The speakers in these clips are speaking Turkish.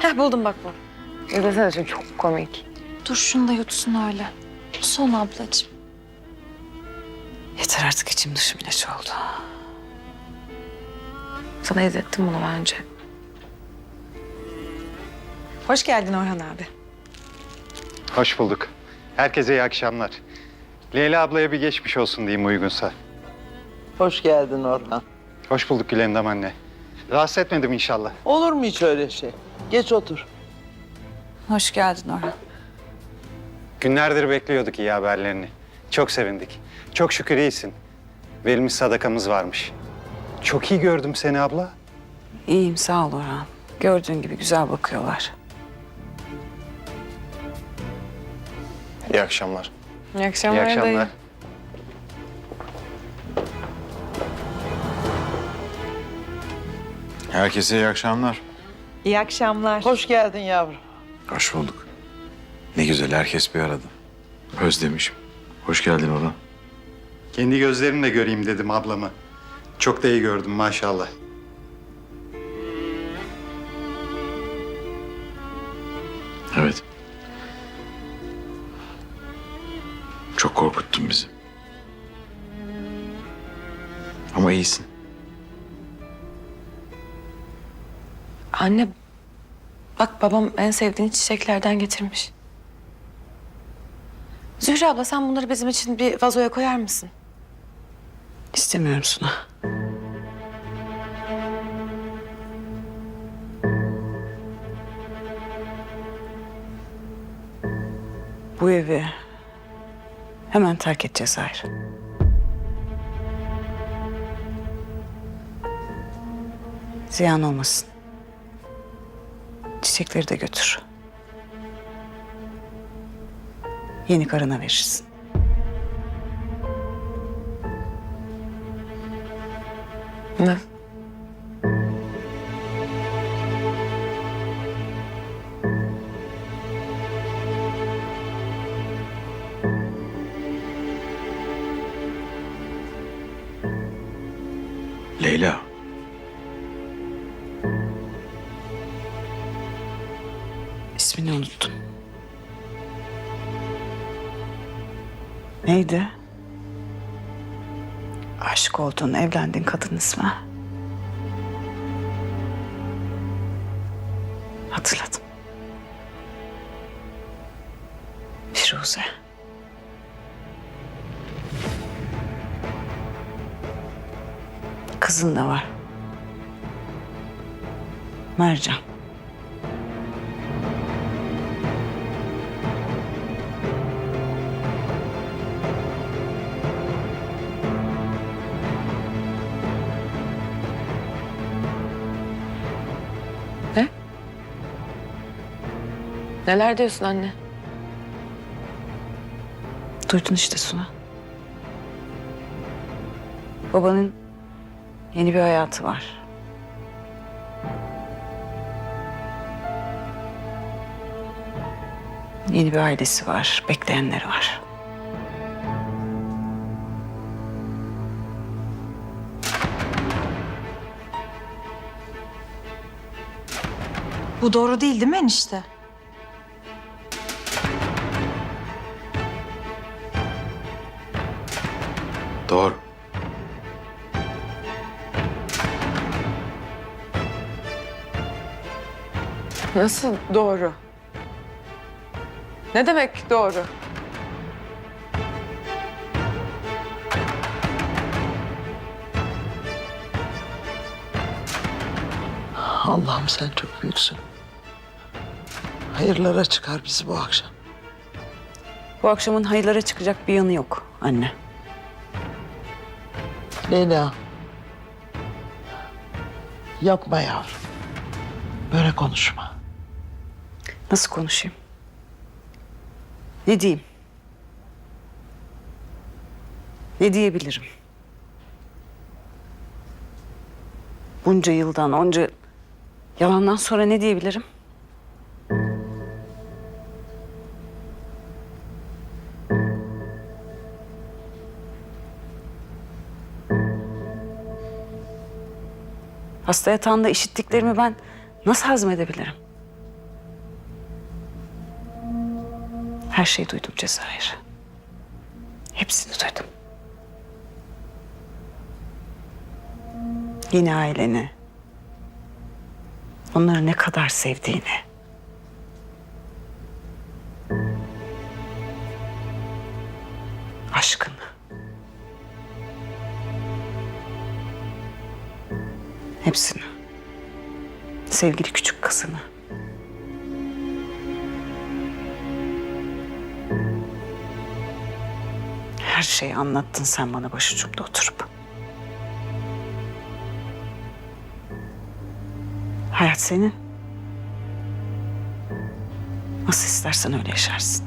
Heh buldum bak bu. İzlesene şimdi çok komik. Dur şunu da yutsun öyle. Son ablacığım. Yeter artık içim dışım ilaç oldu. Sana izlettim bunu bence. Hoş geldin Orhan abi. Hoş bulduk. Herkese iyi akşamlar. Leyla ablaya bir geçmiş olsun diyeyim uygunsa. Hoş geldin Orhan. Hoş bulduk Gülendam anne. Rahatsız etmedim inşallah. Olur mu hiç öyle şey? Geç otur. Hoş geldin Orhan. Günlerdir bekliyorduk iyi haberlerini. Çok sevindik. Çok şükür iyisin. Verilmiş sadakamız varmış. Çok iyi gördüm seni abla. İyiyim sağ ol Orhan. Gördüğün gibi güzel bakıyorlar. İyi akşamlar. İyi akşamlar. İyi akşamlar. dayı. Herkese iyi akşamlar. İyi akşamlar. Hoş geldin yavrum. Hoş bulduk. Ne güzel herkes bir arada. Özlemişim. Hoş geldin Orhan. Kendi gözlerimle göreyim dedim ablamı. Çok da iyi gördüm maşallah. Evet. Çok korkuttun bizi. Ama iyisin. Anne bak babam en sevdiğin çiçeklerden getirmiş. Zühre abla sen bunları bizim için bir vazoya koyar mısın? İstemiyorum Suna. Bu evi hemen terk edeceğiz Zahir. Ziyan olmasın. Çiçekleri de götür. Yeni karına verirsin. Ne? Leyla. İsmini unuttum. Neydi? Aşık olduğun, evlendiğin kadın ismi. Hatırladım. Firuze. Kızın da var. Mercan. Neler diyorsun anne? Duydun işte Suna. Babanın yeni bir hayatı var. Yeni bir ailesi var, bekleyenleri var. Bu doğru değil değil mi enişte? Doğru. Nasıl doğru? Ne demek doğru? Allah'ım sen çok büyüksün. Hayırlara çıkar bizi bu akşam. Bu akşamın hayırlara çıkacak bir yanı yok anne. Leyla. Yapma yavrum. Böyle konuşma. Nasıl konuşayım? Ne diyeyim? Ne diyebilirim? Bunca yıldan, onca yalandan sonra ne diyebilirim? Hasta yatağında işittiklerimi ben nasıl hazmedebilirim? Her şeyi duydum Cezayir. Hepsini duydum. Yine aileni, onları ne kadar sevdiğini, Hepsini. Sevgili küçük kızını. Her şeyi anlattın sen bana başucumda oturup. Hayat senin. Nasıl istersen öyle yaşarsın.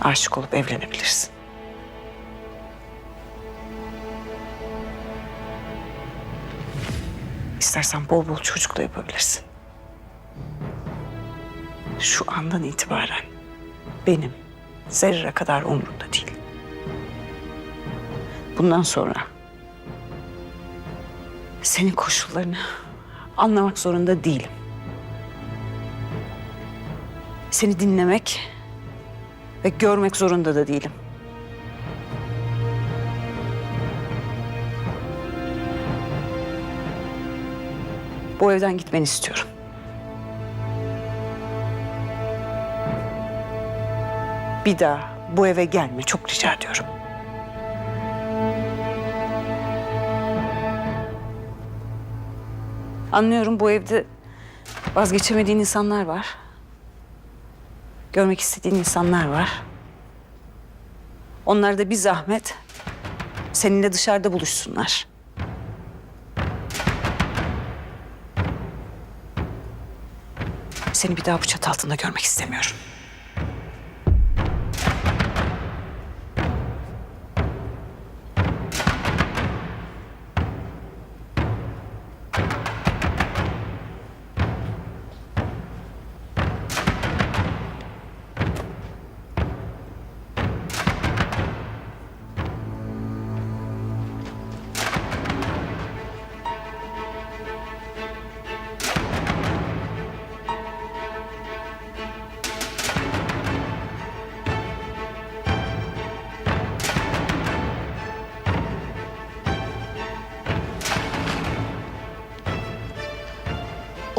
Aşık olup evlenebilirsin. İstersen bol bol çocuk da yapabilirsin. Şu andan itibaren benim zerre kadar umurumda değil. Bundan sonra senin koşullarını anlamak zorunda değilim. Seni dinlemek ve görmek zorunda da değilim. Bu evden gitmeni istiyorum. Bir daha bu eve gelme çok rica ediyorum. Anlıyorum bu evde vazgeçemediğin insanlar var. Görmek istediğin insanlar var. Onlar da bir zahmet seninle dışarıda buluşsunlar. Seni bir daha bu çatı altında görmek istemiyorum.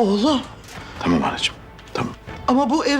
Oğlum Tamam anacığım. Tamam. ama bu ev...